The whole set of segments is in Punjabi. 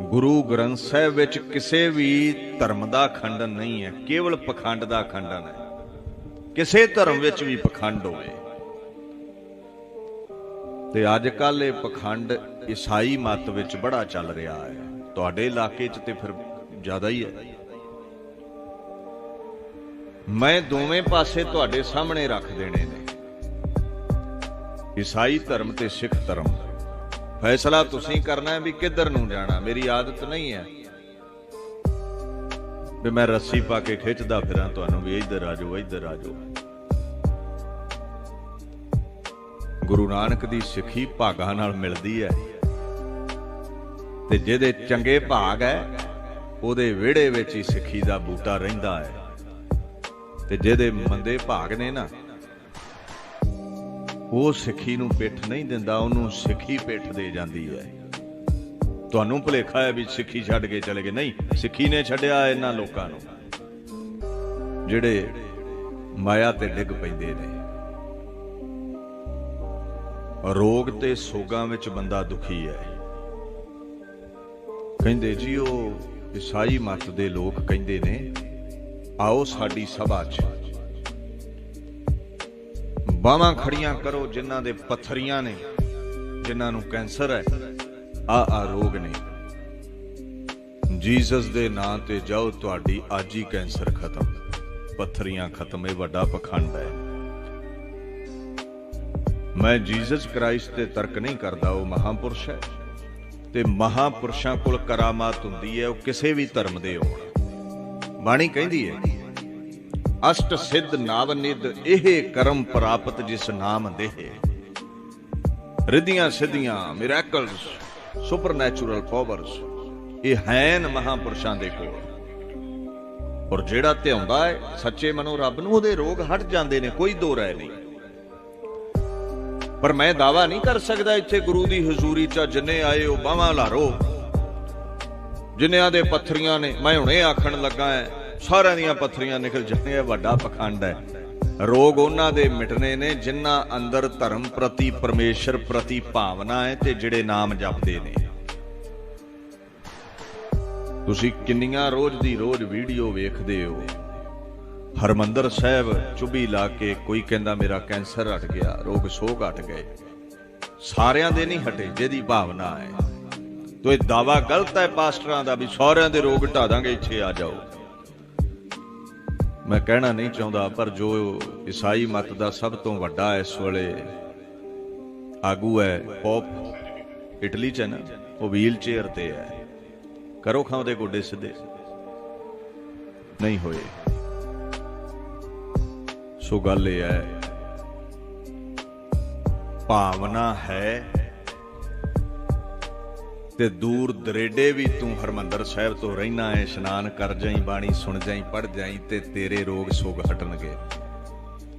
ਗੁਰੂ ਗ੍ਰੰਥ ਸਾਹਿਬ ਵਿੱਚ ਕਿਸੇ ਵੀ ਧਰਮ ਦਾ ਖੰਡਨ ਨਹੀਂ ਹੈ, ਕੇਵਲ ਪਖੰਡ ਦਾ ਖੰਡਨ ਹੈ। ਕਿਸੇ ਧਰਮ ਵਿੱਚ ਵੀ ਪਖੰਡ ਹੋਵੇ। ਤੇ ਅੱਜ ਕੱਲ ਇਹ ਪਖੰਡ ਈਸਾਈ ਮਤ ਵਿੱਚ ਬੜਾ ਚੱਲ ਰਿਹਾ ਹੈ। ਤੁਹਾਡੇ ਇਲਾਕੇ 'ਚ ਤੇ ਫਿਰ ਜ਼ਿਆਦਾ ਹੀ ਹੈ। ਮੈਂ ਦੋਵੇਂ ਪਾਸੇ ਤੁਹਾਡੇ ਸਾਹਮਣੇ ਰੱਖ ਦੇਣੇ ਨੇ। ਈਸਾਈ ਧਰਮ ਤੇ ਸਿੱਖ ਧਰਮ ਫੈਸਲਾ ਤੁਸੀਂ ਕਰਨਾ ਹੈ ਵੀ ਕਿੱਧਰ ਨੂੰ ਜਾਣਾ। ਮੇਰੀ ਆਦਤ ਨਹੀਂ ਹੈ ਵੀ ਮੈਂ ਰੱਸੀ ਪਾ ਕੇ ਖਿੱਚਦਾ ਫਿਰਾਂ ਤੁਹਾਨੂੰ ਵੀ ਇੱਧਰ ਆ ਜਾਓ, ਇੱਧਰ ਆ ਜਾਓ। ਗੁਰੂ ਨਾਨਕ ਦੀ ਸਿੱਖੀ ਭਾਗਾਂ ਨਾਲ ਮਿਲਦੀ ਹੈ ਤੇ ਜਿਹਦੇ ਚੰਗੇ ਭਾਗ ਹੈ, ਉਹਦੇ ਵਿਹੜੇ ਵਿੱਚ ਹੀ ਸਿੱਖੀ ਦਾ ਬੂਟਾ ਰਹਿੰਦਾ ਹੈ। ਤੇ ਜਿਹਦੇ ਮੰਦੇ ਭਾਗ ਨੇ ਨਾ ਉਹ ਸਿੱਖੀ ਨੂੰ ਪਿੱਠ ਨਹੀਂ ਦਿੰਦਾ, ਉਹਨੂੰ ਸਿੱਖੀ ਪਿੱਠ ਦੇ ਜਾਂਦੀ ਹੈ। ਤੁਹਾਨੂੰ ਭੁਲੇਖਾ ਹੈ ਵੀ ਸਿੱਖੀ ਛੱਡ ਕੇ ਚਲੇ ਗਏ। ਨਹੀਂ, ਸਿੱਖੀ ਨੇ ਛੱਡਿਆ ਇਹਨਾਂ ਲੋਕਾਂ ਨੂੰ, ਜਿਹੜੇ ਮਾਇਆ ਤੇ ਡਿੱਗ ਪੈਂਦੇ ਨੇ। ਰੋਗ ਤੇ ਸੋਗਾਂ ਵਿੱਚ ਬੰਦਾ ਦੁਖੀ ਹੈ। ਕਹਿੰਦੇ ਜੀ, ਉਹ ਈਸਾਈ ਮਤ ਦੇ ਲੋਕ ਕਹਿੰਦੇ ਨੇ, ਆਓ ਸਾਡੀ ਸਭਾ 'ਚ ਬਾਹਾਂ ਖੜੀਆਂ ਕਰੋ ਜਿਨ੍ਹਾਂ ਦੇ ਪੱਥਰੀਆਂ ਨੇ, ਜਿਨ੍ਹਾਂ ਨੂੰ ਕੈਂਸਰ ਹੈ। ਆ ਆ ਰੋਗ ਨੇ। ਜੀਸਸ ਦੇ ਨਾਂ ਤੇ ਜਾਓ, ਤੁਹਾਡੀ ਅੱਜ ਹੀ ਕੈਂਸਰ ਖਤਮ। ਪੱਥਰੀਆਂ ਖਤਮ, ਇਹ ਵੱਡਾ ਪਖੰਡ ਹੈ। ਮੈਂ ਜੀਸਸ ਕ੍ਰਾਈਸਟ ਤੇ ਤਰਕ ਨਹੀਂ ਕਰਦਾ, ਉਹ ਮਹਾਪੁਰਸ਼ ਹੈ। ਤੇ ਮਹਾਪੁਰਸ਼ਾਂ ਕੋਲ ਕਰਾਮਾਤ ਹੁੰਦੀ ਹੈ, ਉਹ ਕਿਸੇ ਵੀ ਧਰਮ ਦੇ ਹੋਣ। ਬਾਣੀ ਕਹਿੰਦੀ ਹੈ ਅਸ਼ਟ ਸਿੱਧ ਨਾਵਨਿਦ ਇਹ ਕਰਮ ਪ੍ਰਾਪਤ ਜਿਸ ਨਾਮ ਦੇਹ। ਰਿੱਧੀਆਂ ਸਿੱਧੀਆਂ ਮਿਰੈਕਲਸ ਸੁਪਰਨੈਚੁਰਲ ਪਾਵਰਸ ਇਹ ਹੈਨ ਮਹਾਪੁਰਸ਼ਾਂ ਦੇ ਕੋਲ। ਔਰ ਜਿਹੜਾ ਧਿਆਉਂਦਾ ਹੈ, ਸੱਚੇ ਮਨੋਂ ਰੱਬ ਨੂੰ, ਉਹਦੇ ਰੋਗ ਹਟ ਜਾਂਦੇ ਨੇ, ਕੋਈ ਦੋ ਰਾਏ ਨਹੀਂ। ਪਰ ਮੈਂ ਦਾਵਾ ਨਹੀਂ ਕਰ ਸਕਦਾ ਇੱਥੇ ਗੁਰੂ ਦੀ ਹਜ਼ੂਰੀ 'ਚ, ਜਿੰਨੇ ਆਏ ਉਹ ਬਾਹਾਂ ਲਾਰੋ। ਜਿਨ੍ਹਾਂ ਦੇ ਪੱਥਰੀਆਂ ਨੇ, ਮੈਂ ਹੁਣੇ ਆਖਣ ਲੱਗਾ ਐ ਸਾਰਿਆਂ ਦੀਆਂ ਪੱਥਰੀਆਂ ਨਿਕਲ ਜਾਣਗੀਆਂ ਵੱਡਾ ਪਖੰਡ ਹੈ। ਰੋਗ ਉਹਨਾਂ ਦੇ ਮਿਟਨੇ ਨੇ ਜਿਨ੍ਹਾਂ ਅੰਦਰ ਧਰਮ ਪ੍ਰਤੀ ਪਰਮੇਸ਼ਰ ਪ੍ਰਤੀ ਭਾਵਨਾ ਹੈ ਤੇ ਜਿਹੜੇ ਨਾਮ ਜਪਦੇ ਨੇ। ਤੁਸੀਂ ਕਿੰਨੀਆਂ ਰੋਜ਼ ਦੀ ਰੋਜ਼ ਵੀਡੀਓ ਵੇਖਦੇ ਹੋ? ਹਰਮੰਦਰ ਸਾਹਿਬ ਚੁੱਭੀ ਲਾ ਕੇ ਕੋਈ ਕਹਿੰਦਾ, ਮੇਰਾ ਕੈਂਸਰ ਹਟ ਗਿਆ, ਰੋਗ ਸੋਗ ਹਟ ਗਏ। ਸਾਰਿਆਂ ਦੇ ਨਹੀਂ ਹਟੇ, ਜਿਹਦੀ ਭਾਵਨਾ ਹੈ। ਤੋ ਇਹ ਦਾਵਾ ਗਲਤ ਹੈ, ਪਾਸਟਰਾਂ ਦਾ ਵੀ ਸਾਰਿਆਂ ਦੇ ਰੋਗ ਢਾ ਦਾਂਗੇ, ਇੱਥੇ ਆ ਜਾਓ। ਮੈਂ ਕਹਿਣਾ ਨਹੀਂ ਚਾਹੁੰਦਾ, ਪਰ ਜੋ ਈਸਾਈ ਮਤ ਦਾ ਸਭ ਤੋਂ ਵੱਡਾ ਇਸ ਵੇਲੇ ਆਗੂ ਹੈ, ਪੋਪ ਇਟਲੀ ਚ ਹੈ ਨਾ, ਉਹ ਵੀਲ ਚੇਅਰ ਤੇ ਹੈ। ਕਰੋ ਖਾਉਂਦੇ ਗੋਡੇ ਸਿੱਧੇ। ਨਹੀਂ ਹੋਏ। ਸੋ ਗੱਲ ਇਹ ਹੈ, ਭਾਵਨਾ ਹੈ ਤੇ ਦੂਰ ਦਰੇਡੇ ਵੀ ਤੂੰ ਹਰਮੰਦਰ ਸਾਹਿਬ ਤੋਂ ਰਹਿਣਾ ਹੈ ਇਸ਼ਨਾਨ ਕਰ ਜਾਈ, ਬਾਣੀ ਸੁਣ ਜਾਈ ਪੜ ਜਾਈ ਤੇ ਤੇਰੇ ਰੋਗ ਸੋਗ ਹਟਣਗੇ।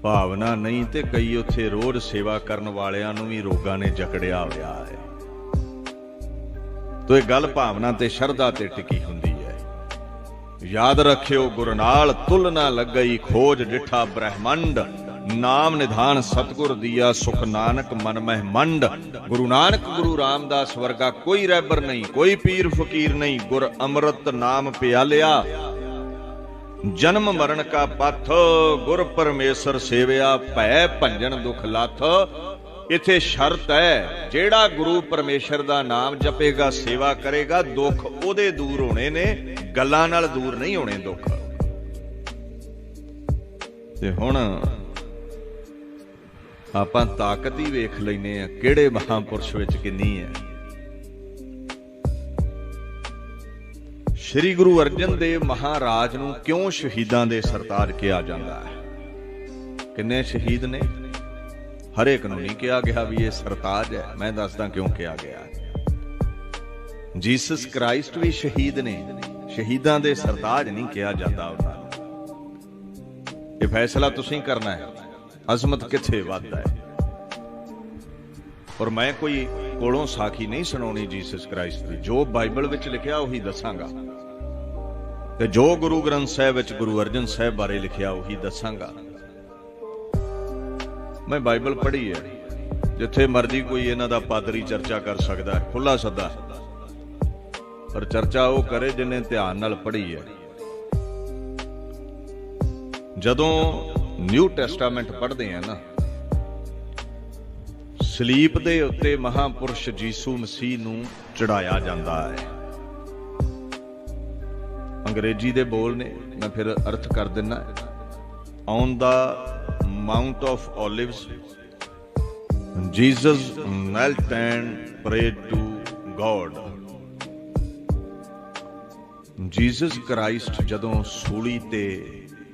ਭਾਵਨਾ ਨਹੀਂ ਤੇ ਕਈ ਉੱਥੇ ਰੋਜ਼ ਸੇਵਾ ਕਰਨ ਵਾਲਿਆਂ ਨੂੰ ਵੀ ਰੋਗਾਂ ਨੇ ਜਕੜਿਆ ਹੋਇਆ ਹੈ। ਤੋ ਇਹ ਗੱਲ ਭਾਵਨਾ ਤੇ ਸ਼ਰਧਾ ਤੇ ਟਿਕੀ ਹੁੰਦੀ ਹੈ। ਯਾਦ ਰੱਖਿਓ ਗੁਰਨਾਲ ਤੁਲ ਨਾ ਲੱਗਈ ਖੋਜ ਡਿਠਾ ਬ੍ਰਹਿਮੰਡ। ਨਾਮ ਨਿਧਾਨ ਸਤਗੁਰ ਦੀਆ, ਸੁਖ ਨਾਨਕ ਮਨ ਮਹਿ ਮੰਡ। ਗੁਰੂ ਨਾਨਕ, ਗੁਰੂ ਰਾਮਦਾਸ ਵਰਗਾ ਕੋਈ ਰਹਿਬਰ ਨਹੀਂ, ਕੋਈ ਪੀਰ ਫਕੀਰ ਨਹੀਂ, ਗੁਰ ਅੰਮ੍ਰਿਤ ਨਾਮ ਪਿਆਲਿਆ। ਜਨਮ ਮਰਨ ਕਾ ਪਥ, ਗੁਰ ਪਰਮੇਸ਼ਰ ਸੇਵਿਆ, ਭੈ ਭੰਜਨ ਦੁਖ ਲੱਥ। ਇਥੇ ਸ਼ਰਤ ਹੈ, ਜਿਹੜਾ ਗੁਰੂ ਪਰਮੇਸ਼ਰ ਦਾ ਨਾਮ ਜਪੇਗਾ, ਸੇਵਾ ਕਰੇਗਾ, ਦੁੱਖ ਉਹਦੇ ਦੂਰ ਹੋਣੇ ਨੇ, ਗੱਲਾਂ ਨਾਲ ਦੂਰ ਨਹੀਂ ਹੋਣੇ ਦੁੱਖ। ਤੇ ਹੁਣ ਆਪਾਂ ਤਾਕਤ ਹੀ ਵੇਖ ਲੈਨੇ ਆ, ਕਿਹੜੇ ਮਹਾਪੁਰਸ਼ ਵਿੱਚ ਕਿੰਨੀ ਹੈ। ਸ੍ਰੀ ਗੁਰੂ ਅਰਜਨ ਦੇਵ ਮਹਾਰਾਜ ਨੂੰ ਕਿਉਂ ਸ਼ਹੀਦਾਂ ਦੇ ਸਰਤਾਜ ਕਿਹਾ ਜਾਂਦਾ ਹੈ? ਕਿੰਨੇ ਸ਼ਹੀਦ ਨੇ? ਹਰੇਕ ਨੂੰ ਨਹੀਂ ਕਿਹਾ ਗਿਆ ਵੀ ਇਹ ਸਰਤਾਜ ਹੈ, ਮੈਂ ਦੱਸਦਾ ਕਿਉਂ ਕਿਹਾ ਗਿਆ ਜੀਸਸ ਕ੍ਰਾਈਸਟ ਵੀ ਸ਼ਹੀਦ ਨੇ, ਸ਼ਹੀਦਾਂ ਦੇ ਸਰਤਾਜ ਨਹੀਂ ਕਿਹਾ ਜਾਂਦਾ ਉਹਨਾਂ ਨੂੰ। ਇਹ ਫੈਸਲਾ ਤੁਸੀਂ ਕਰਨਾ ਹੈ। ਅਜ਼ਮਤ ਕਿੱਥੇ ਵੱਧਦਾ ਹੈ? ਔਰ ਮੈਂ ਕੋਈ ਕੋਲੋਂ ਸਾਖੀ ਨਹੀਂ ਸੁਣਾਉਣੀ ਜੀਸਸ ਕ੍ਰਾਈਸਟ ਦੀ। ਜੋ ਬਾਈਬਲ ਵਿੱਚ ਲਿਖਿਆ, ਉਹੀ ਦੱਸਾਂਗਾ। ਤੇ ਜੋ ਗੁਰੂ ਗ੍ਰੰਥ ਸਾਹਿਬ ਵਿੱਚ ਗੁਰੂ ਅਰਜਨ ਸਾਹਿਬ ਬਾਰੇ ਲਿਖਿਆ, ਉਹੀ ਦੱਸਾਂਗਾ। ਮੈਂ ਬਾਈਬਲ ਪੜ੍ਹੀ ਹੈ। ਜਿੱਥੇ ਮਰਜ਼ੀ ਕੋਈ ਇਹਨਾਂ ਦਾ ਪਾਦਰੀ ਚਰਚਾ ਕਰ ਸਕਦਾ ਹੈ ਖੁੱਲਾ ਸੱਦਾ। ਪਰ ਚਰਚਾ ਉਹ ਕਰੇ, ਜਿਨੇ ਧਿਆਨ ਨਾਲ ਪੜ੍ਹੀ ਹੈ। ਜਦੋਂ ਨਿਊ ਟੈਸਟਾਮੈਂਟ ਪੜ੍ਹਦੇ ਆ ਨਾ। ਸਲੀਪ ਦੇ ਉੱਤੇ ਮਹਾਪੁਰਸ਼ ਜੀਸੂ ਮਸੀਹ ਨੂੰ ਚੜਾਇਆ ਜਾਂਦਾ ਹੈ। ਅੰਗਰੇਜ਼ੀ ਦੇ ਬੋਲ ਨੇ, ਮੈਂ ਫਿਰ ਅਰਥ ਕਰ ਦਿੰਨਾ। On the mount of olives Jesus knelt and prayed to God. Jesus Christ ਜਦੋਂ ਸੂਲੀ ਤੇ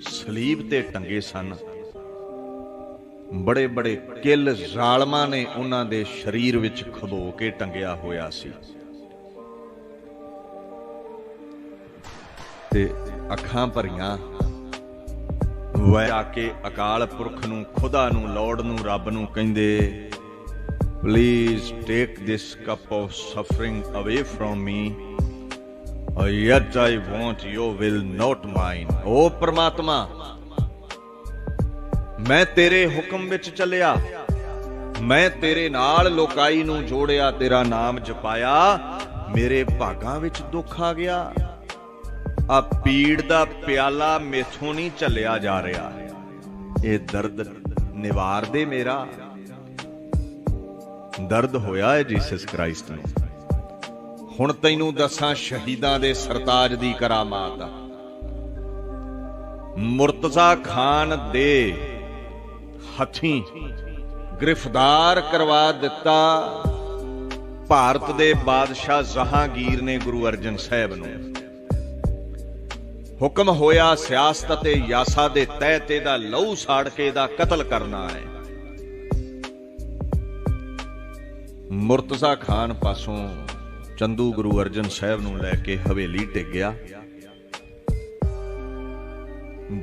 ਸਲੀਬ ਤੇ ਟੰਗੇ ਸਨ। ਬੜੇ ਬੜੇ ਕਿਲ ਜ਼ਾਲਮਾਂ ਨੇ ਉਹਨਾਂ ਦੇ ਸਰੀਰ ਵਿੱਚ ਖਬੋ ਕੇ ਟੰਗਿਆ ਹੋਇਆ ਸੀ। ਤੇ ਅੱਖਾਂ ਭਰੀਆਂ ਵੈ ਆ ਕੇ ਅਕਾਲ ਪੁਰਖ ਨੂੰ, ਖੁਦਾ ਨੂੰ, ਲੋੜ ਨੂੰ, ਰੱਬ ਨੂੰ ਕਹਿੰਦੇ please take this cup of suffering away from me yet I want your will not mine ਓ ਪ੍ਰਮਾਤਮਾ ਮੈਂ ਤੇਰੇ ਹੁਕਮ ਵਿੱਚ ਚੱਲਿਆ ਮੈਂ ਤੇਰੇ ਨਾਲ ਲੋਕਾਈ ਨੂੰ ਜੋੜਿਆ ਤੇਰਾ ਨਾਮ ਜਪਾਇਆ ਮੇਰੇ ਭਾਗਾਂ ਵਿੱਚ ਦੁੱਖ ਆ ਗਿਆ ਆ ਪੀੜ ਦਾ ਪਿਆਲਾ ਮੇਥੋਂ ਨਹੀਂ ਚੱਲਿਆ ਜਾ ਰਿਹਾ ਇਹ ਦਰਦ ਨਿਵਾਰ ਦੇ ਮੇਰਾ ਦਰਦ ਹੋਇਆ ਹੈ ਜੀਸਸ ਕ੍ਰਾਈਸਟ ਨੂੰ ਹੁਣ ਤੈਨੂੰ ਦੱਸਾਂ ਸ਼ਹੀਦਾਂ ਦੇ ਸਰਤਾਜ ਦੀ ਕਰਾਮਾਤ। ਮੁਰਤਜ਼ਾ ਖਾਨ ਦੇ ਹੱਥੀਂ ਗ੍ਰਿਫਤਾਰ ਕਰਵਾ ਦਿੱਤਾ ਭਾਰਤ ਦੇ ਬਾਦਸ਼ਾਹ ਜਹਾਂਗੀਰ ਨੇ ਗੁਰੂ ਅਰਜਨ ਸਾਹਿਬ ਨੂੰ। ਹੁਕਮ ਹੋਇਆ ਸਿਆਸਤ ਅਤੇ ਯਾਸਾ ਦੇ ਤਹਿ ਤੇ ਦਾ ਲਹੂ ਸਾੜ ਕੇ ਦਾ ਕਤਲ ਕਰਨਾ ਹੈ। ਮੁਰਤਜ਼ਾ ਖਾਨ ਪਾਸੋਂ ਚੰਦੂ ਗੁਰੂ ਅਰਜਨ ਸਾਹਿਬ ਨੂੰ ਲੈ ਕੇ ਹਵੇਲੀ ਟਿਕ ਗਿਆ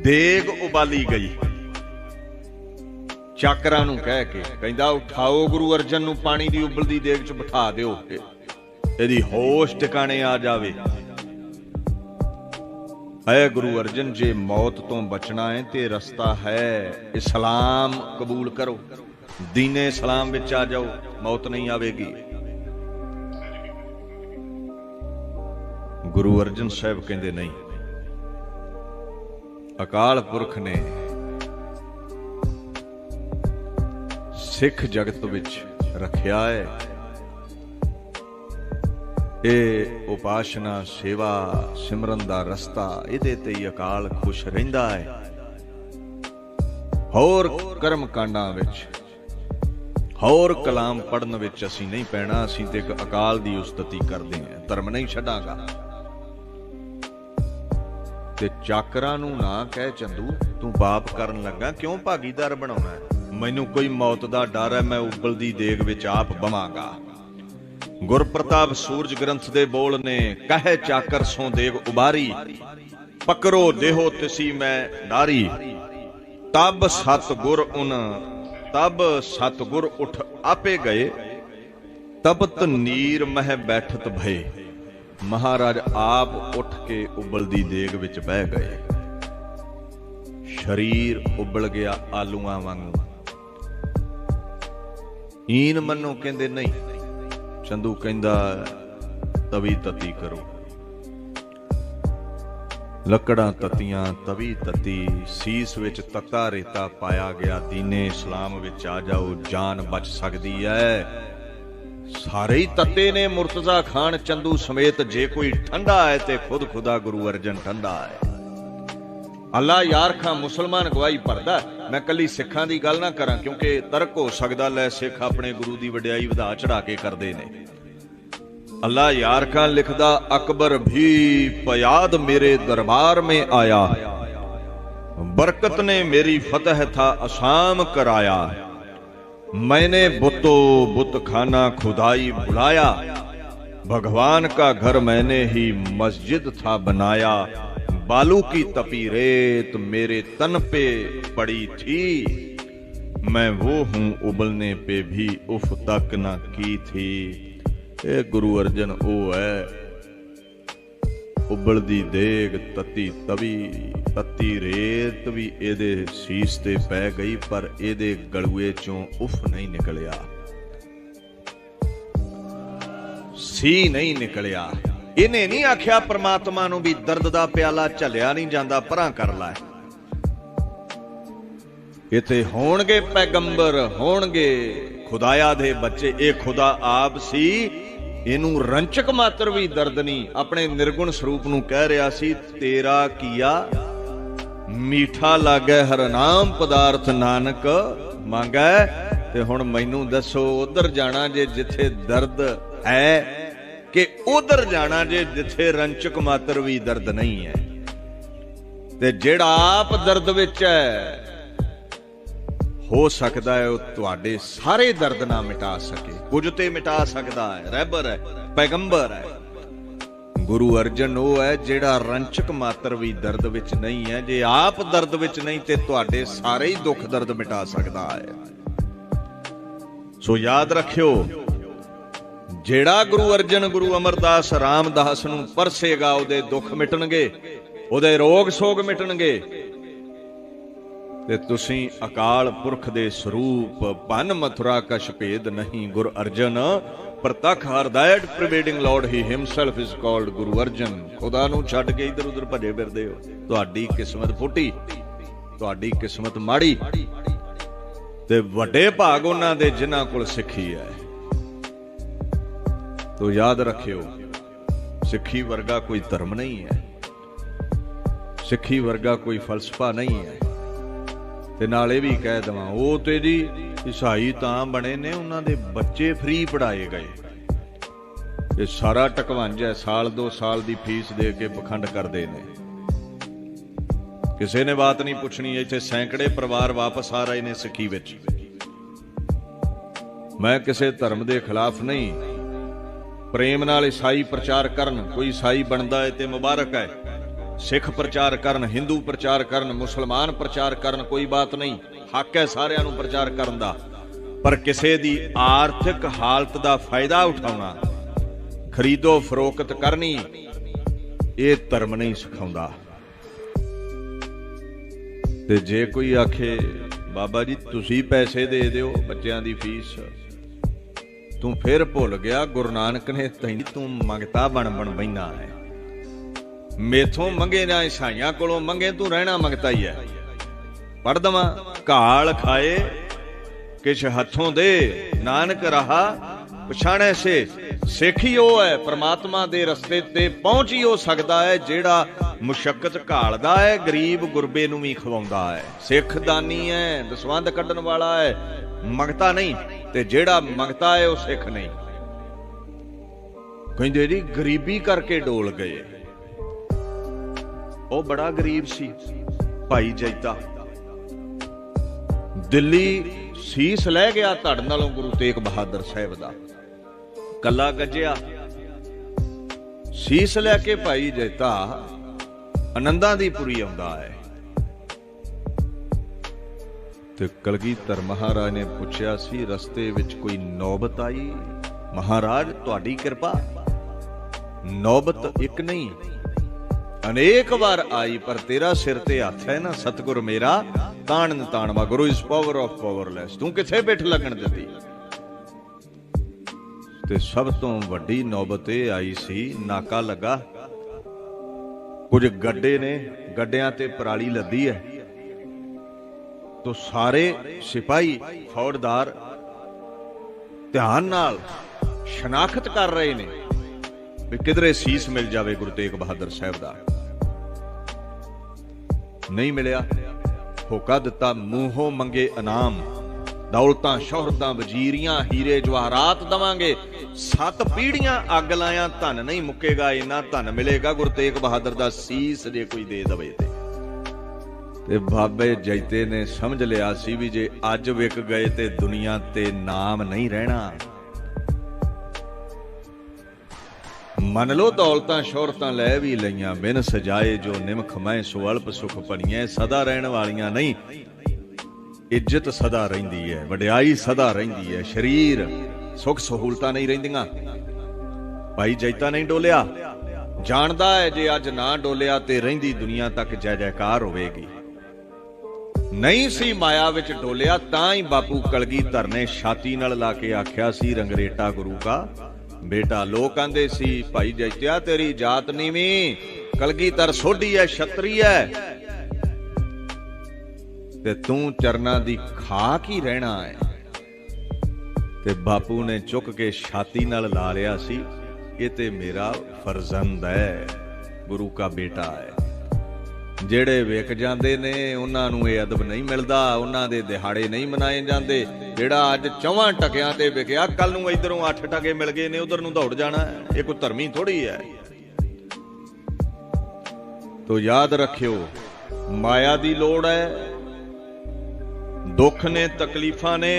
ਦੇਗ ਉਬਾਲੀ ਗਈ। ਚਾਕਰਾਂ ਨੂੰ ਕਹਿ ਕੇ ਕਹਿੰਦਾ, ਉਠਾਓ ਗੁਰੂ ਅਰਜਨ ਨੂੰ, ਪਾਣੀ ਦੀ ਉਬਲਦੀ ਦੇਗ 'ਚ ਬਿਠਾ ਦਿਓ ਇਹਦੀ ਹੋਸ਼ ਟਿਕਾਣੇ ਆ ਜਾਵੇ। ਐ ਗੁਰੂ ਅਰਜਨ, ਜੇ ਮੌਤ ਤੋਂ ਬਚਣਾ ਹੈ ਤੇ ਰਸਤਾ ਹੈ ਇਸਲਾਮ ਕਬੂਲ ਕਰੋ। ਦੀਨੇ ਇਸਲਾਮ ਵਿੱਚ ਆ ਜਾਓ, ਮੌਤ ਨਹੀਂ ਆਵੇਗੀ। ਗੁਰੂ ਅਰਜਨ ਸਾਹਿਬ ਕਹਿੰਦੇ ਨਹੀਂ। ਅਕਾਲ ਪੁਰਖ ਨੇ ਸਿੱਖ ਜਗਤ ਵਿੱਚ ਰੱਖਿਆ ਹੈ। ਇਹ ਉਪਾਸ਼ਨਾ, ਸੇਵਾ, ਸਿਮਰਨ ਦਾ ਰਸਤਾ, ਇਹਦੇ ਤੇ ਹੀ ਅਕਾਲ ਖੁਸ਼ ਰਹਿੰਦਾ ਹੈ। ਹੋਰ ਕਰਮ ਕਾਂਡਾਂ ਵਿੱਚ, ਹੋਰ ਕਲਾਮ ਪੜਨ ਵਿੱਚ ਅਸੀਂ ਨਹੀਂ ਪੈਣਾ, ਅਸੀਂ ਤੇ ਇੱਕ ਅਕਾਲ ਦੀ ਉਸਤਤੀ ਕਰਦੇ ਹਾਂ। ਧਰਮ ਨਹੀਂ ਛੱਡਾਂਗਾ। ਤੇ ਚਾਕਰਾਂ ਨੂੰ ਨਾ ਕਹਿ ਚੰਦੂ, ਤੂੰ ਬਾਪ ਕਰਨ ਲੱਗਾ, ਕਿਉਂ ਭਾਗੀਦਾਰ ਬਣਾਉਣਾ? ਮੈਨੂੰ ਕੋਈ ਮੌਤ ਦਾ ਡਰ ਹੈ, ਮੈਂ ਉਬਲਦੀ ਦੇਗ ਵਿੱਚ ਆਪ ਬਵਾਂਗਾ। ਗੁਰਪ੍ਰਤਾਪ ਸੂਰਜ ਗ੍ਰੰਥ ਦੇ ਬੋਲ ਨੇ ਕਹੇ ਚਾਕਰ ਸੋ ਦੇਗ ਉਬਾਰੀ, ਪਕਰੋ ਦੇਹੋ ਤਿਸੀ ਮੈਂ ਨਾਰੀ ਤਬ ਸਤਗੁਰ ਉਨ, ਤਬ ਸਤ ਗੁਰ ਉਠ ਆਪੇ ਗਏ ਤਬਤ ਨੀਰ ਮਹਿ ਬੈਠਤ ਭਏ। ਮਹਾਰਾਜ ਆਪ ਉੱਠ ਕੇ ਉਬਲਦੀ ਦੇਗ ਵਿੱਚ ਬਹਿ ਗਏ। ਸ਼ਰੀਰ ਉਬਲ ਗਿਆ ਆਲੂਆਂ ਵਾਂਗੂ। ਈਨ ਮੰਨੋ ਕਹਿੰਦੇ ਨਹੀਂ, ਚੰਦੂ ਕਹਿੰਦਾ, ਤਵੀ ਤਤੀ ਕਰੋ। ਲੱਕੜਾਂ ਤਤੀਆਂ, ਤਵੀ ਤਤੀ, ਸੀਸ ਵਿੱਚ ਤੱਤਾ ਰੇਤਾ ਪਾਇਆ ਗਿਆ, ਦੀਨੇ ਇਸਲਾਮ ਵਿੱਚ ਆ ਜਾਓ, ਜਾਨ ਬਚ ਸਕਦੀ ਹੈ ਸਾਰੇ ਹੀ ਤੱਤੇ ਨੇ ਮੁਰਤਜ਼ਾ ਖਾਨ, ਚੰਦੂ ਸਮੇਤ ਜੇ ਕੋਈ ਠੰਡਾ ਹੈ ਤੇ ਖੁਦ ਖੁਦਾ ਗੁਰੂ ਅਰਜਨ ਠੰਡਾ ਹੈ। ਅੱਲਾ ਯਾਰ ਖਾਂ ਮੁਸਲਮਾਨ ਗਵਾਹੀ ਭਰਦਾ ਮੈਂ ਕੱਲੀ ਸਿੱਖਾਂ ਦੀ ਗੱਲ ਨਾ ਕਰਾਂ, ਕਿਉਂਕਿ ਤਰਕ ਹੋ ਸਕਦਾ ਲੈ ਸਿੱਖ ਆਪਣੇ ਗੁਰੂ ਦੀ ਵਡਿਆਈ ਵਧਾ ਚੜਾ ਕੇ ਕਰਦੇ ਨੇ। ਅੱਲਾ ਯਾਰ ਖਾਂ ਲਿਖਦਾ, ਅਕਬਰ ਵੀ ਪਿਆਦ ਮੇਰੇ ਦਰਬਾਰ में ਆਇਆ। ਬਰਕਤ ਨੇ ਮੇਰੀ ਫਤਹ ਥਾ ਅਸਾਮ ਕਰਾਇਆ। मैंने बुतो बुत खाना खुदाई बुलाया। भगवान का घर मैंने ही मस्जिद था बनाया। बालू की तपी रेत मेरे तन पे पड़ी थी। मैं वो हूँ उबलने पे भी उफ तक न की थी। ए गुरु अर्जन, ओ है ਉਬਲਦੀ ਦੇਗ ਤਤੀ ਤਵੀ, ਤਤੀ ਰੇਤ ਵੀ ਇਹਦੇ ਸੀਸ ਤੇ ਪੈ ਗਈ, ਪਰ ਇਹਦੇ ਗਲੂਏ ਚੋਂ ਉਫ ਨਹੀਂ ਨਿਕਲਿਆ। ਸੀ ਨਹੀਂ ਨਿਕਲਿਆ। ਇਹਨੇ ਨਹੀਂ ਆਖਿਆ ਪ੍ਰਮਾਤਮਾ ਨੂੰ ਵੀ ਦਰਦ ਦਾ ਪਿਆਲਾ ਝੱਲਿਆ ਨਹੀਂ ਜਾਂਦਾ, ਪਰਾਂ ਕਰ ਲੈ। ਇਥੇ ਹੋਣਗੇ ਪੈਗੰਬਰ, ਹੋਣਗੇ ਖੁਦਾਇਆ ਦੇ ਬੱਚੇ, ਇਹ ਖੁਦਾ ਆਪ ਸੀ। ਇਹਨੂੰ ਰੰਚਕ ਮਾਤਰ ਵੀ ਦਰਦ ਨਹੀਂ, ਆਪਣੇ ਨਿਰਗੁਣ ਸਰੂਪ ਨੂੰ ਕਹਿ ਰਿਹਾ ਸੀ, ਤੇਰਾ ਕੀਆ ਮੀਠਾ ਲਾਗੈ ਹਰ ਨਾਮ ਪਦਾਰਥ ਨਾਨਕ ਮੰਗੈ, ਤੇ ਹੁਣ ਮੈਨੂੰ ਦੱਸੋ, ਉਧਰ ਜਾਣਾ ਜੇ ਜਿੱਥੇ ਦਰਦ ਹੈ, ਕਿ ਉਧਰ ਜਾਣਾ ਜੇ ਜਿੱਥੇ ਰੰਚਕ ਮਾਤਰ ਵੀ ਦਰਦ ਨਹੀਂ ਹੈ। ਤੇ ਜਿਹੜਾ ਆਪ ਦਰਦ ਵਿੱਚ ਹੈ ਹੋ ਸਕਦਾ ਹੈ ਉਹ ਤੁਹਾਡੇ ਸਾਰੇ ਦਰਦ ਨਾ ਮਿਟਾ ਸਕੇ। ਕੁਝ ਤੇ ਮਿਟਾ ਸਕਦਾ ਹੈ। ਰਹਿਬਰ ਹੈ, ਪੈਗੰਬਰ ਹੈ। ਗੁਰੂ ਅਰਜਨ ਉਹ ਹੈ ਜਿਹੜਾ ਰੰਚਕ ਮਾਤਰ ਵੀ ਦਰਦ ਵਿੱਚ ਨਹੀਂ ਹੈ। ਜੇ ਆਪ ਦਰਦ ਵਿੱਚ ਨਹੀਂ ਤੇ ਤੁਹਾਡੇ ਸਾਰੇ ਹੀ ਦੁੱਖ ਦਰਦ ਮਿਟਾ ਸਕਦਾ ਹੈ। ਸੋ ਯਾਦ ਰੱਖਿਓ, ਜਿਹੜਾ ਗੁਰੂ ਅਰਜਨ, ਗੁਰੂ ਅਮਰਦਾਸ ਰਾਮਦਾਸ ਨੂੰ ਪਰਸੇਗਾ, ਉਹਦੇ ਦੁੱਖ ਮਿਟਣਗੇ, ਉਹਦੇ ਰੋਗ ਸੋਗ ਮਿਟਣਗੇ। ਤੇ ਤੁਸੀਂ ਅਕਾਲ ਪੁਰਖ ਦੇ ਸਰੂਪ ਬਨ ਮਥੁਰਾ ਕਛ ਭੇਦ ਨਹੀਂ ਗੁਰ ਅਰਜਨ। ਪ੍ਰਤਖ ਹਰਦਾਇਟ pervading Lord he himself is called Guru Arjan. ਖੁਦਾ ਨੂੰ ਛੱਡ ਕੇ ਇਧਰ ਉਧਰ ਭਜੇ ਫਿਰਦੇ ਹੋ। ਤੁਹਾਡੀ ਕਿਸਮਤ ਫੁੱਟੀ, ਤੁਹਾਡੀ ਕਿਸਮਤ ਮਾੜੀ, ਤੇ ਵੱਡੇ ਭਾਗ ਉਹਨਾਂ ਦੇ ਜਿਨ੍ਹਾਂ ਕੋਲ ਸਿੱਖੀ ਹੈ। ਤੋ ਯਾਦ ਰੱਖਿਓ, ਸਿੱਖੀ ਵਰਗਾ ਕੋਈ ਧਰਮ ਨਹੀਂ ਹੈ। ਸਿੱਖੀ ਵਰਗਾ ਕੋਈ ਫਲਸਫਾ ਨਹੀਂ ਹੈ। ਤੇ ਇਹ ਵੀ ਕਹਿ ਦਵਾਂ, ਉਹ ਤੇ ਜੀ ਈਸਾਈ ਤਾਂ ਬਣੇ ਨੇ, ਉਹਨਾਂ ਦੇ ਬੱਚੇ ਫ੍ਰੀ ਪੜਾਏ ਗਏ। ਇਹ ਸਾਰਾ ਟਕਵੰਜ ਹੈ, ਸਾਲ ਦੋ ਸਾਲ ਦੀ ਫੀਸ ਦੇ ਕੇ ਪਖੰਡ ਕਰਦੇ ਨੇ। ਕਿਸੇ ਨੇ ਬਾਤ ਨਹੀਂ ਪੁੱਛਣੀ, ਇੱਥੇ ਸੈਂਕੜੇ ਪਰਿਵਾਰ ਵਾਪਸ ਆ ਰਹੇ ਨੇ ਸਿੱਖੀ ਵਿੱਚ। ਮੈਂ ਕਿਸੇ ਧਰਮ ਦੇ ਖਿਲਾਫ ਨਹੀਂ। ਪ੍ਰੇਮ ਨਾਲ ਈਸਾਈ ਪ੍ਰਚਾਰ ਕਰਨ, ਕੋਈ ਈਸਾਈ ਬਣਦਾ ਹੈ ਤੇ ਮੁਬਾਰਕ ਹੈ। ਸਿੱਖ ਪ੍ਰਚਾਰ ਕਰਨ, ਹਿੰਦੂ ਪ੍ਰਚਾਰ ਕਰਨ, ਮੁਸਲਮਾਨ ਪ੍ਰਚਾਰ ਕਰਨ ਕੋਈ ਬਾਤ ਨਹੀਂ। ਹੱਕ ਹੈ ਸਾਰਿਆਂ ਨੂੰ ਪ੍ਰਚਾਰ ਕਰਨ ਦਾ। ਪਰ ਕਿਸੇ ਦੀ ਆਰਥਿਕ ਹਾਲਤ ਦਾ ਫਾਇਦਾ ਉਠਾਉਣਾ, ਖਰੀਦੋ ਫਰੋਖਤ ਕਰਨੀ, ਇਹ ਧਰਮ ਨਹੀਂ ਸਿਖਾਉਂਦਾ। ਤੇ ਜੇ ਕੋਈ ਆਖੇ, ਬਾਬਾ ਜੀ, ਤੁਸੀਂ ਪੈਸੇ ਦੇ ਦਿਓ ਬੱਚਿਆਂ ਦੀ ਫੀਸ। ਤੂੰ ਫਿਰ ਭੁੱਲ ਗਿਆ, ਗੁਰੂ ਨਾਨਕ ਨੇ ਤੈਨੂੰ ਤੂੰ ਮੰਗਤਾ ਬਣ ਬਣ ਬੈਨਾ ਹੈ। ਮੇਥੋਂ ਮੰਗੇ ਨਾ ਈਸਾਈਆਂ ਕੋਲੋਂ ਮੰਗੇ, ਤੂੰ ਰਹਿਣਾ ਮੰਗਤਾ ਹੀ ਹੈ ਪੜ ਦਵਾਂ, ਘਾਲ ਖਾਏ, ਕਿਛ ਹੱਥੋਂ ਦੇ, ਨਾਨਕ ਰਹਾ, ਪਛਾਣੈ ਸੇ, ਸਿੱਖੀ ਉਹ ਹੈ ਪ੍ਰਮਾਤਮਾ ਦੇ ਰਸਤੇ ਤੇ ਪਹੁੰਚ ਹੀ ਹੋ ਸਕਦਾ ਹੈ ਜਿਹੜਾ ਮੁਸ਼ਕਲ ਘਾਲਦਾ ਹੈ ਗਰੀਬ ਗੁਰਬੇ ਨੂੰ ਵੀ ਖਵਾਉਂਦਾ ਹੈ ਸਿੱਖ ਦਾਨੀ ਹੈ ਦਸਵੰਦ ਕੱਢਣ ਵਾਲਾ ਹੈ ਮੰਗਤਾ ਨਹੀਂ, ਤੇ ਜਿਹੜਾ ਮੰਗਤਾ ਹੈ ਉਹ ਸਿੱਖ ਨਹੀਂ। ਕਹਿੰਦੇ ਜੀ, ਗਰੀਬੀ ਕਰਕੇ ਡੋਲ ਗਏ। ਉਹ ਬੜਾ ਗਰੀਬ ਸੀ, ਭਾਈ ਜੈਤਾ ਦਿੱਲੀ ਸੀਸ ਲੈ ਗਿਆ ਧੜ ਨਾਲੋਂ ਗੁਰੂ ਤੇਗ ਬਹਾਦਰ ਸਾਹਿਬ ਦਾ। ਕੱਲਾ ਗੱਜਿਆ। ਸੀਸ ਲੈ ਕੇ ਭਾਈ ਜੈਤਾ ਆਨੰਦਾਂ ਦੀ ਪੁਰੀ ਆਉਂਦਾ ਹੈ। ਤੇ ਕਲਗੀਧਰ ਮਹਾਰਾਜ ਨੇ ਪੁੱਛਿਆ ਸੀ, ਰਸਤੇ ਵਿੱਚ ਕੋਈ ਨੌਬਤ ਆਈ? ਮਹਾਰਾਜ, ਤੁਹਾਡੀ ਕਿਰਪਾ। ਨੌਬਤ ਇੱਕ ਨਹੀਂ ਅਨੇਕ ਵਾਰ ਆਈ, ਪਰ ਤੇਰਾ ਸਿਰ ਤੇ ਹੱਥ ਹੈ ਨਾ, ਸਤਗੁਰ ਮੇਰਾ। ਤਾਣਨ ਤਾਣਵਾ ਗੁਰੂ ਇਸ ਪਾਵਰ ਆਫ ਪਾਵਰਲੈਸ ਤੂੰ ਕਿੱਥੇ ਬਿਠ ਲੱਗਣ ਦਿੱਤੀ? ਤੇ ਸਭ ਤੋਂ ਵੱਡੀ ਨੌਬਤ ਇਹ ਆਈ ਸੀ, ਨਾਕਾ ਲੱਗਾ। ਕੁਝ ਗੱਡੇ ਨੇ, ਗੱਡਿਆਂ ਤੇ ਪਰਾਲੀ ਲੱਦੀ ਹੈ। ਤੋ ਸਾਰੇ ਸਿਪਾਹੀ, ਫੌਜਦਾਰ ਧਿਆਨ ਨਾਲ ਸ਼ਨਾਖਤ ਕਰ ਰਹੇ ਨੇ ਵੀ ਕਿਧਰੇ ਸੀਸ ਮਿਲ ਜਾਵੇ ਗੁਰੂ ਤੇਗ ਬਹਾਦਰ ਸਾਹਿਬ ਦਾ। ਨਹੀਂ ਮਿਲਿਆ। ਹੋਕਾ ਦਿੱਤਾ, ਮੂੰਹੋਂ ਮੰਗੇ ਇਨਾਮ। ਦੌਲਤਾਂ, ਸ਼ੋਹਰਤਾਂ, ਵਜ਼ੀਰੀਆਂ, ਹੀਰੇ, ਜਵਾਹਰਾਤ ਦਵਾਂਗੇ। ਸੱਤ ਪੀੜੀਆਂ ਅੱਗ ਲਾਇਆ, ਧਨ ਨਹੀਂ ਮੁੱਕੇਗਾ, ਇੰਨਾ ਧਨ ਮਿਲੇਗਾ। ਗੁਰੂ ਤੇਗ ਬਹਾਦਰ ਦਾ ਸੀਸ ਜੇ ਕੋਈ ਦੇ ਦਵੇ ਤੇ। ਤੇ ਬਾਬੇ ਜੈਤੇ ਨੇ ਸਮਝ ਲਿਆ ਸੀ ਵੀ ਜੇ ਅੱਜ ਵਿਕ ਗਏ ਤੇ ਦੁਨੀਆ ਤੇ ਨਾਮ ਨਹੀਂ ਰਹਿਣਾ। ਮੰਨ ਲੋ ਦੌਲਤਾਂ ਸ਼ੋਹਰਤਾਂ ਲੈ ਵੀ ਲਈਆਂ, ਬਿਨ ਸਜਾਏ ਜੋ ਨਿਮਖ ਮੈਂ, ਸੋ ਸੁਖ ਪਣੀਐ ਸਦਾ ਰਹਿਣ ਵਾਲੀਆਂ ਨਹੀਂ। ਇੱਜ਼ਤ ਸਦਾ ਰਹਿੰਦੀ ਹੈ ਵਡਿਆਈ ਸਦਾ ਰਹਿੰਦੀ ਹੈ ਸ਼ਰੀਰ ਸੁਖ ਸਹੂਲਤਾਂ ਨਹੀਂ ਰਹਿੰਦੀਆਂ। ਭਾਈ ਜੈਤਾ ਨਹੀਂ ਡੋਲਿਆ, ਜਾਣਦਾ ਹੈ ਜੇ ਅੱਜ ਨਾ ਡੋਲਿਆ ਤੇ ਰਹਿੰਦੀ ਦੁਨੀਆ ਤੱਕ ਜੈ ਜੈਕਾਰ ਹੋਵੇਗੀ। ਨਹੀਂ ਸੀ ਮਾਇਆ ਵਿੱਚ ਡੋਲਿਆ, ਤਾਂ ਹੀ ਬਾਪੂ ਕਲਗੀ ਧਰਨੇ ਛਾਤੀ ਨਾਲ ਲਾ ਕੇ ਆਖਿਆ ਸੀ, ਰੰਗਰੇਟਾ ਗੁਰੂ ਕਾ ਬੇਟਾ, ਲੋਕ ਆਂਦੇ ਸੀ, ਭਾਈ ਜੈਤਿਆ, ਤੇਰੀ ਜਾਤ ਨੀਵੀਂ, ਕਲਗੀਧਰ ਸੋਢੀ ਐ, ਛਤਰੀ ਐ। ਤੇ ਤੂੰ ਚਰਨਾਂ ਦੀ ਖਾਕ ਹੀ ਰਹਿਣਾ ਹੈ ਤੇ ਬਾਪੂ ਨੇ ਚੁੱਕ ਕੇ ਛਾਤੀ ਨਾਲ ਲਾ ਲਿਆ ਸੀ, ਇਹ ਤੇ ਮੇਰਾ ਫਰਜ਼ੰਦ ਹੈ ਗੁਰੂ ਦਾ ਬੇਟਾ ਹੈ ਜਿਹੜੇ ਵਿਕ ਜਾਂਦੇ ਨੇ, ਉਹਨਾਂ ਨੂੰ ਇਹ ਅਦਬ ਨਹੀਂ ਮਿਲਦਾ, ਉਹਨਾਂ ਦੇ ਦਿਹਾੜੇ ਨਹੀਂ ਮਨਾਏ ਜਾਂਦੇ। ਜਿਹੜਾ ਅੱਜ ਚੌਵਾਂ ਟਕਿਆਂ ਤੇ ਵਿਕਿਆ ਕੱਲ ਨੂੰ ਇਧਰੋਂ 8 ਟਕੇ ਮਿਲ ਗਏ ਨੇ, ਉਧਰ ਨੂੰ ਦੌੜ ਜਾਣਾ ਇਹ ਕੋਈ ਧਰਮੀ ਥੋੜੀ ਹੈ। ਤੋ ਯਾਦ ਰੱਖਿਓ, ਮਾਇਆ ਦੀ ਲੋੜ ਹੈ, ਦੁੱਖ ਨੇ, ਤਕਲੀਫਾਂ ਨੇ,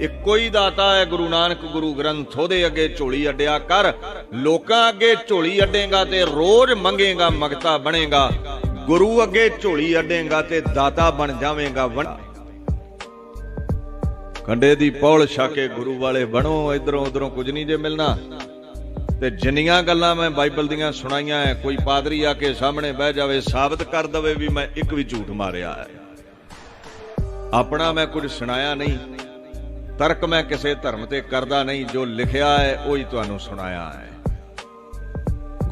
ਇੱਕੋ ਹੀ ਦਾਤਾ ਹੈ ਗੁਰੂ ਨਾਨਕ, ਗੁਰੂ ਗ੍ਰੰਥ, ਉਹਦੇ ਅੱਗੇ ਝੋਲੀ ਅੱਡਿਆ ਕਰ। ਲੋਕਾਂ ਅੱਗੇ ਝੋਲੀ ਅੱਡੇਗਾ ਤੇ ਰੋਜ਼ ਮੰਗੇਗਾ, ਮਗਤਾ ਬਣੇਗਾ। ਗੁਰੂ ਅੱਗੇ ਝੋਲੀ ਅੱਡੇਗਾ ਤੇ ਦਾਤਾ ਬਣ ਜਾਵੇਂਗਾ ਵੰਡ ਕੰਡੇ ਦੀ ਪੌਲ ਛਾਕੇ ਗੁਰੂ ਵਾਲੇ ਬਣੋ, ਇਧਰੋਂ ਉਧਰੋਂ ਕੁਝ ਨਹੀਂ ਜੇ ਮਿਲਣਾ। ਤੇ ਜਿੰਨੀਆਂ ਗੱਲਾਂ ਮੈਂ ਬਾਈਬਲ ਦੀਆਂ ਸੁਣਾਈਆਂ ਐ, ਕੋਈ ਪਾਦਰੀ ਆ ਕੇ ਸਾਹਮਣੇ ਬਹਿ ਜਾਵੇ, ਸਾਬਤ ਕਰ ਦਵੇ ਵੀ ਮੈਂ ਇੱਕ ਵੀ ਝੂਠ ਮਾਰਿਆ ਹੈ ਆਪਣਾ ਮੈਂ ਕੁਝ ਸੁਣਾਇਆ ਨਹੀਂ, ਤਰਕ ਮੈਂ ਕਿਸੇ ਧਰਮ ਤੇ ਕਰਦਾ ਨਹੀਂ, ਜੋ ਲਿਖਿਆ ਹੈ ਉਹੀ ਤੁਹਾਨੂੰ ਸੁਣਾਇਆ ਹੈ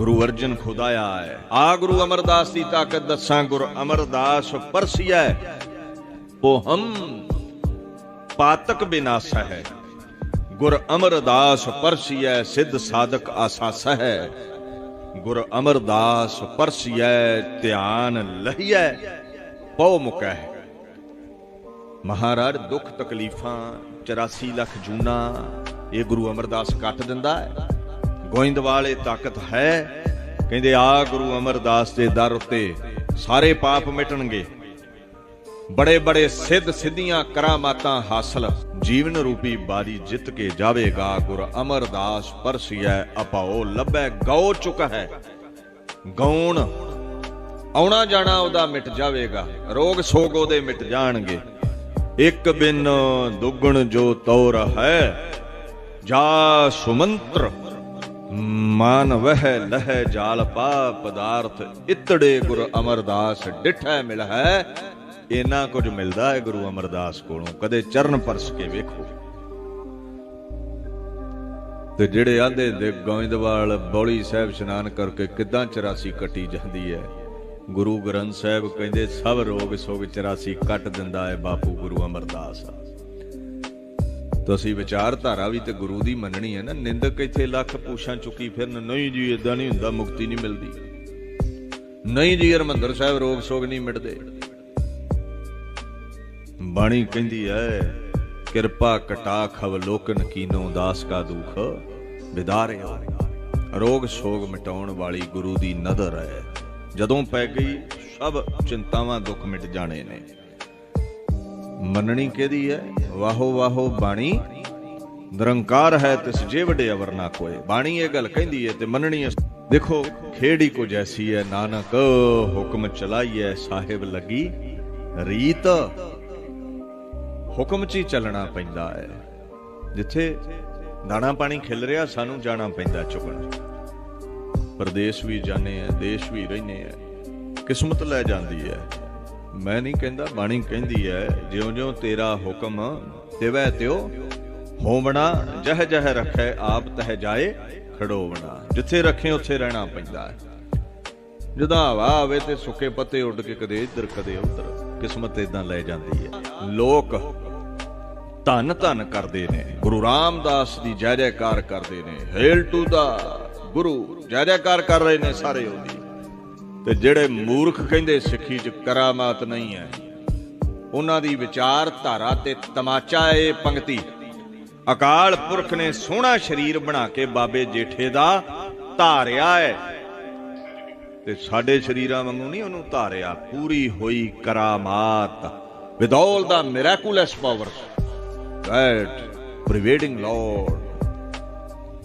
ਗੁਰੂ ਅਰਜਨ ਖੁਦਾਇਆ ਹੈ। ਆ ਗੁਰੂ ਅਮਰਦਾਸ ਦੀ ਤਾਕਤ ਦੱਸਾਂ, ਗੁਰ ਅਮਰਦਾਸ ਪਰਸਿਐ। ਉਹ ਹਮ ਪਾਤਕ ਬਿਨਾਸ ਹੈ ਗੁਰ ਅਮਰਦਾਸ ਪਰਸਿਐ, ਸਿੱਧ ਸਾਧਕ ਆਸਾਸ ਹੈ ਗੁਰ ਅਮਰਦਾਸ ਪਰਸਿਐ, ਧਿਆਨ ਲਹੀਐ, ਪਉ ਮੁਕੈ ਮਹਾਰਾਜ, ਦੁੱਖ ਤਕਲੀਫਾਂ 84 ਲੱਖ ਜੂਨਾ, ਇਹ ਗੁਰੂ ਅਮਰਦਾਸ ਕੱਟ ਦਿੰਦਾ ਹੈ। ਗੋਇੰਦਵਾਲ ਇਹ ਤਾਕਤ ਹੈ। ਕਹਿੰਦੇ, ਆ ਗੁਰੂ ਅਮਰਦਾਸ ਦੇ ਦਰ ਉੱਤੇ ਸਾਰੇ ਪਾਪ ਮਿਟਣਗੇ। ਬੜੇ ਬੜੇ ਸਿੱਧ ਸਿੱਧੀਆਂ ਕਰਾਮਾਤਾਂ ਹਾਸਲ। ਜੀਵਨ ਰੂਪੀ ਬਾਰੀ ਜਿੱਤ ਕੇ ਜਾਵੇਗਾ। ਗੁਰ ਅਮਰਦਾਸ ਪਰਸਿਐ, ਅਪਾਓ ਲੱਭੈ ਗਉ ਚੁੱਕ ਹੈ। ਗੌਣ ਆਉਣਾ ਜਾਣਾ ਉਹਦਾ ਮਿਟ ਜਾਵੇਗਾ। ਰੋਗ ਸੋਗ ਉਹਦੇ ਮਿਟ ਜਾਣਗੇ। ਇੱਕ ਬਿਨ ਦੁੱਗਣ ਜੋ ਤੌਰ ਹੈ, ਜਾ ਸੁਮੰਤਰ ਮਨ ਵਹਿ ਲਹਿ ਜਾਲ ਪਾ ਪਦਾਰਥ ਇਤੜੇ ਗੁਰ ਅਮਰਦਾਸ ਡਿਠੈ ਮਿਲ ਇਨਾ ਕੁਝ ਮਿਲਦਾ ਹੈ ਗੁਰੂ ਅਮਰਦਾਸ ਕੋਲੋਂ, ਕਦੇ ਚਰਨ ਪਰਸ ਕੇ ਵੇਖੋ। ਤੇ ਜਿਹੜੇ ਆਂਦੇ ਦੇ ਗੋਇੰਦਵਾਲ ਬੌਲੀ ਸਾਹਿਬ ਇਸ਼ਨਾਨ ਕਰਕੇ ਕਿਦਾਂ 84 ਕੱਟੀ ਜਾਂਦੀ ਹੈ ਗੁਰੂ ਗ੍ਰੰਥ ਸਾਹਿਬ ਕਹਿੰਦੇ, ਸਭ ਰੋਗ ਸੋਗ 84 ਕੱਟ ਦਿੰਦਾ ਹੈ ਬਾਪੂ ਗੁਰੂ ਅਮਰਦਾਸ। ਅਸੀਂ ਵਿਚਾਰਧਾਰਾ ਵੀ ਤੇ ਗੁਰੂ ਦੀ ਮੰਨਣੀ ਹੈ ਨਾ। ਨਿੰਦਕ ਇੱਥੇ ਲੱਖ ਪੂਛਾਂ ਚੁੱਕੀ ਫਿਰਨ। ਨਹੀਂ ਜੀ ਇਦਾਂ ਨਹੀਂ ਹੁੰਦਾ, ਮੁਕਤੀ ਨਹੀਂ ਮਿਲਦੀ। ਨਹੀਂ ਜੀ, ਹਰਮੰਦਰ ਸਾਹਿਬ, ਰੋਗ ਸੋਗ ਨਹੀਂ ਮਿਟਦੇ। ਬਾਣੀ ਕਹਿੰਦੀ ਹੈ, ਕਿਰਪਾ ਕਟਾਖ ਅਵਲੋਕਨ ਕੀਨੋ, ਦਾਸ ਕਾ ਦੁਖ ਵਿਦਾਰਿਓ ਰੋਗ ਸੋਗ ਮਿਟਾਉਣ ਵਾਲੀ ਗੁਰੂ ਦੀ ਨਦਰ ਹੈ। ਜਦੋਂ ਪੈ ਗਈ, ਸਭ ਚਿੰਤਾਵਾਂ ਦੁੱਖ ਮਿਟ ਜਾਣੇ ਨੇ। ਮੰਨਣੀ ਕਿਹਦੀ ਹੈ? ਵਾਹੋ ਵਾਹੋ ਬਾਣੀ। ਨਿਰੰਕਾਰ ਹੈ ਤਿਸ ਜੇ ਵੱਡੇ ਅਵਰ ਨਾ ਕੋਏ। ਬਾਣੀ ਇਹ ਗੱਲ ਕਹਿੰਦੀ ਹੈ ਤੇ ਮੰਨਣੀ ਹੈ। ਦੇਖੋ, ਖੇੜੀ ਕੋ ਜੈਸੀ ਹੈ, ਨਾਨਕ ਹੁਕਮ ਚਲਾਈਐ, ਸਾਹਿਬ ਲੱਗੀ ਰੀਤ। ਹੁਕਮ 'ਚ ਹੀ ਚੱਲਣਾ ਪੈਂਦਾ ਹੈ। ਜਿੱਥੇ ਦਾਣਾ ਪਾਣੀ ਖਿਲ ਰਿਹਾ, ਸਾਨੂੰ ਜਾਣਾ ਪੈਂਦਾ ਚੁਗਣ। ਪ੍ਰਦੇਸ਼ ਵੀ ਜਾਣੇ ਆ ਦੇਸ਼ ਵੀ ਰਹਿੰਦੇ ਆ ਕਿਸਮਤ ਲੈ ਜਾਂਦੀ ਹੈ ਮੈਂ ਨਹੀਂ ਕਹਿੰਦਾ, ਬਾਣੀ ਕਹਿੰਦੀ ਹੈ, ਜਿਉਂ-ਜਿਉਂ ਤੇਰਾ ਹੁਕਮ ਤਿਵੈ ਤਿਉ, ਹੋਵਣਾ ਜਹ ਜਹ ਰੱਖੈ ਆਪ ਤਹ ਜਾਏ, ਖੜੋਵਣਾ। ਜਿੱਥੇ ਰੱਖੇ, ਉੱਥੇ ਰਹਿਣਾ ਪੈਂਦਾ ਹੈ। ਜਦੋਂ ਹਵਾ ਆਵੇ ਤੇ ਸੁੱਕੇ ਪੱਤੇ ਉੱਡ ਕੇ ਕਦੇ ਇੱਧਰ, ਕਦੇ ਉੱਧਰ, ਕਿਸਮਤ ਇਦਾਂ ਲੈ ਜਾਂਦੀ ਹੈ। ਲੋਕ ਧੰਨ ਧੰਨ ਕਰਦੇ ਨੇ, ਗੁਰੂ ਰਾਮਦਾਸ ਦੀ ਜੈ ਜੈਕਾਰ ਕਰਦੇ ਨੇ, ਹੇਲ ਟੂ ਦਾ ਗੁਰੂ ਜੈ ਜੈਕਾਰ ਕਰ ਰਹੇ ਨੇ ਸਾਰੇ ਉਹਦੀ। ਤੇ ਜਿਹੜੇ ਮੂਰਖ ਕਹਿੰਦੇ ਸਿੱਖੀ 'ਚ ਕਰਾਮਾਤ ਨਹੀਂ ਹੈ ਉਹਨਾਂ ਦੀ ਵਿਚਾਰ ਧਾਰਾ ਤੇ ਤਮਾਚਾ ਇਹ ਪੰਕਤੀ। ਅਕਾਲ ਪੁਰਖ ਨੇ ਸੋਹਣਾ ਸਰੀਰ ਬਣਾ ਕੇ ਬਾਬੇ ਜੇਠੇ ਦਾ ਧਾਰਿਆ ਹੈ। ਤੇ ਸਾਡੇ ਸਰੀਰਾਂ ਵਾਂਗੂ ਨਹੀਂ ਉਹਨੂੰ ਧਾਰਿਆ ਪੂਰੀ ਹੋਈ ਕਰਾਮਾਤ। With all the miraculous power that pervading Lord,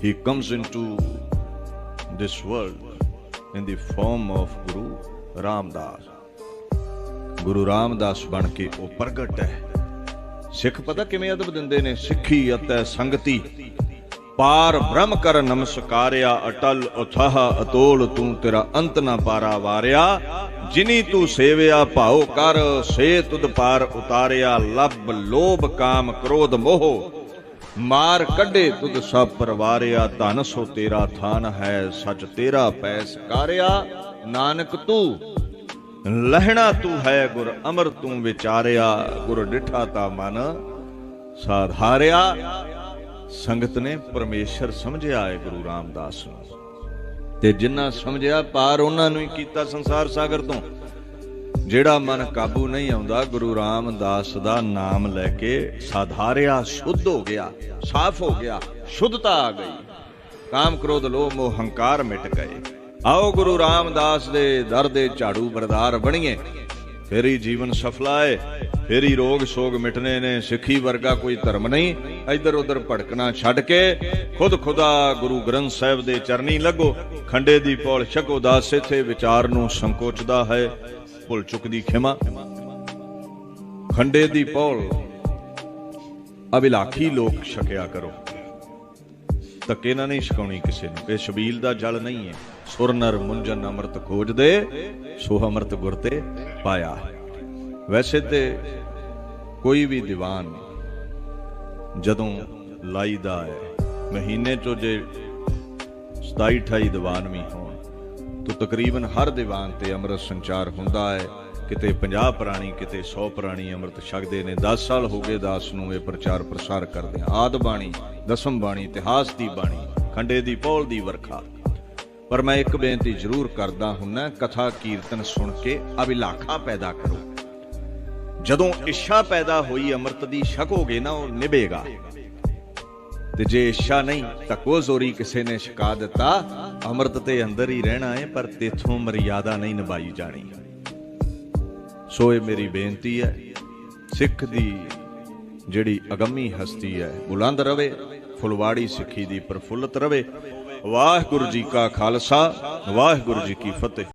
He comes into this world in the form of Guru Ramdas. Guru Ramdas ਬਣ ਕੇ ਉਹ ਪ੍ਰਗਟ ਹੈ ਸਿੱਖ ਪਤਾ ਕਿਵੇਂ ਅਦਬ ਦਿੰਦੇ ਨੇ ਸਿੱਖੀ ਅਤੇ ਸੰਗਤੀ ਪਾਰ ਬ੍ਰਹਮ ਕਰ ਨਮਸਕਾਰਿਆ ਅਟਲ ਉਥਾਹ ਅਤੋਲ ਤੂੰ ਤੇਰਾ ਅੰਤ ਨਾ ਪਾਰਾ ਵਾਰਿਆ ਜਿਨੀ ਤੂੰ ਸੇਵਿਆ ਭਾਉ ਕਰ ਸੇ ਤੁਧ ਪਾਰ ਉਤਾਰਿਆ ਲੱਭ ਲੋਭ ਕਾਮ ਕ੍ਰੋਧ ਮੋਹ ਮਾਰ ਕੱਢੇ ਤੁਧ ਸਭ ਪਰਵਾਰਿਆ, ਧਨ ਸੋ ਤੇਰਾ ਥਾਨ ਹੈ, ਸੱਚ ਤੇਰਾ ਪੈਸ ਕਾਰਿਆ। ਨਾਨਕ ਤੂੰ, ਲਹਿਣਾ ਤੂੰ ਹੈ, ਗੁਰ ਅਮਰ ਤੂੰ ਵਿਚਾਰਿਆ। ਗੁਰ ਡਿਠਾ ਤਾ ਮਨ ਸਾਧਾਰਿਆ ਸੰਗਤ ਨੇ ਪਰਮੇਸ਼ਰ ਸਮਝਿਆ ਹੈ ਗੁਰੂ ਰਾਮਦਾਸ ਨੂੰ। ਤੇ ਜਿਨ੍ਹਾਂ ਸਮਝਿਆ, ਪਾਰ ਉਹਨਾਂ ਨੂੰ ਹੀ ਕੀਤਾ ਸੰਸਾਰ ਸਾਗਰ ਤੋਂ। ਜਿਹੜਾ ਮਨ ਕਾਬੂ ਨਹੀਂ ਆਉਂਦਾ, ਗੁਰੂ ਰਾਮਦਾਸ ਦਾ ਨਾਮ ਲੈ ਕੇ ਸਾਧਾਰਿਆ ਸ਼ੁੱਧ ਹੋ ਗਿਆ, ਸਾਫ਼ ਹੋ ਗਿਆ, ਸ਼ੁੱਧਤਾ ਆ ਗਈ। ਕਾਮ ਕ੍ਰੋਧ, ਲੋਭ, ਮੋਹ, ਹੰਕਾਰ ਮਿਟ ਗਏ। ਆਓ ਗੁਰੂ ਰਾਮਦਾਸ ਦੇ ਦਰ ਦੇ ਝਾੜੂ ਬਰਦਾਰ ਬਣੀਏ। ਫਿਰ ਹੀ ਜੀਵਨ ਸਫਲਾ ਹੈ ਫਿਰ ਹੀ ਰੋਗ ਸੋਗ ਮਿਟਨੇ ਨੇ, ਸਿੱਖੀ ਵਰਗਾ ਕੋਈ ਧਰਮ ਨਹੀਂ। ਇੱਧਰ ਉੱਧਰ ਭਟਕਣਾ ਛੱਡ ਕੇ ਖੁਦ ਖੁਦਾ ਗੁਰੂ ਗ੍ਰੰਥ ਸਾਹਿਬ ਦੇ ਚਰਨੀ ਲੱਗੋ। ਖੰਡੇ ਦੀ ਪੌਲ ਛਕੋ, ਦਾਸ ਇਥੇ ਵਿਚਾਰ ਨੂੰ ਸੰਕੋਚਦਾ ਹੈ। ਭੁੱਲ ਚੁੱਕ ਦੀ ਖਿਮਾ। ਖੰਡੇ ਦੀ ਪੌਲ। ਅਭਿਲਾਖੀ ਲੋਕ ਛਕਿਆ ਕਰੋ। ਧੱਕੇ ਨਾਲ ਨਹੀਂ ਛਕਾਉਣੀ ਕਿਸੇ ਨੂੰ। ਇਹ ਸ਼ਬੀਲ ਦਾ ਜਲ ਨਹੀਂ ਹੈ। ਸੁਰ ਨਰ ਮੁੰਜਨ ਅੰਮ੍ਰਿਤ ਖੋਜਦੇ ਸੋ ਅੰਮ੍ਰਿਤ ਗੁਰ ਤੇ ਪਾਇਆ। ਵੈਸੇ ਤੇ ਕੋਈ ਵੀ ਦੀਵਾਨ ਜਦੋਂ ਲਾਈਦਾ ਹੈ, ਮਹੀਨੇ ਚੋਂ ਜੇ 27 28 ਦੀਵਾਨ ਵੀ ਹੋ ਤਾਂ ਤਕਰੀਬਨ ਹਰ ਦੀਵਾਨ ਤੇ ਅੰਮ੍ਰਿਤ ਸੰਚਾਰ ਹੁੰਦਾ ਹੈ। ਕਿਤੇ 50 ਪ੍ਰਾਣੀ, ਕਿਤੇ 100 ਪ੍ਰਾਣੀ ਅੰਮ੍ਰਿਤ ਛਕਦੇ ਨੇ। 10 ਸਾਲ ਹੋ ਗਏ ਦਾਸ ਨੂੰ ਇਹ ਪ੍ਰਚਾਰ ਪ੍ਰਸਾਰ ਕਰਦੇ ਆ ਆਦ ਬਾਣੀ, ਦਸਮ ਬਾਣੀ, ਇਤਿਹਾਸ ਦੀ ਬਾਣੀ, ਖੰਡੇ ਦੀ ਪੌਲ ਦੀ ਵਰਖਾ। ਪਰ ਮੈਂ ਇੱਕ ਬੇਨਤੀ ਜ਼ਰੂਰ ਕਰਦਾ ਹੁੰਨਾ, ਕਥਾ ਕੀਰਤਨ ਸੁਣ ਕੇ ਅਭਿਲਾਖਾ ਪੈਦਾ ਕਰੋ। ਜਦੋਂ ਇੱਛਾ ਪੈਦਾ ਹੋਈ ਅੰਮ੍ਰਿਤ ਦੀ, ਛਕੋਗੇ ਨਾ ਉਹ ਨਿਭੇਗਾ। ਤੇ ਜੇ ਇੱਛਾ ਨਹੀਂ ਤਾਂ ਕੋ ਜ਼ੋਰੀ ਕਿਸੇ ਨੇ ਛਕਾ ਦਿੱਤਾ? ਅੰਮ੍ਰਿਤ ਤੇ ਅੰਦਰ ਹੀ ਰਹਿਣਾ ਹੈ ਪਰ ਤੇਥੋਂ ਮਰਿਆਦਾ ਨਹੀਂ ਨਿਭਾਈ ਜਾਣੀ। ਸੋ ਇਹ ਮੇਰੀ ਬੇਨਤੀ ਹੈ, ਸਿੱਖ ਦੀ ਜਿਹੜੀ ਅਗੰਮੀ ਹਸਤੀ ਹੈ, ਬੁਲੰਦ ਰਵੇ, ਫੁਲਵਾੜੀ ਸਿੱਖੀ ਦੀ ਪ੍ਰਫੁੱਲਤ ਰਵੇ। ਵਾਹਿਗੁਰੂ ਜੀ ਕਾ ਖਾਲਸਾ, ਵਾਹਿਗੁਰੂ ਜੀ ਕੀ ਫਤਿਹ।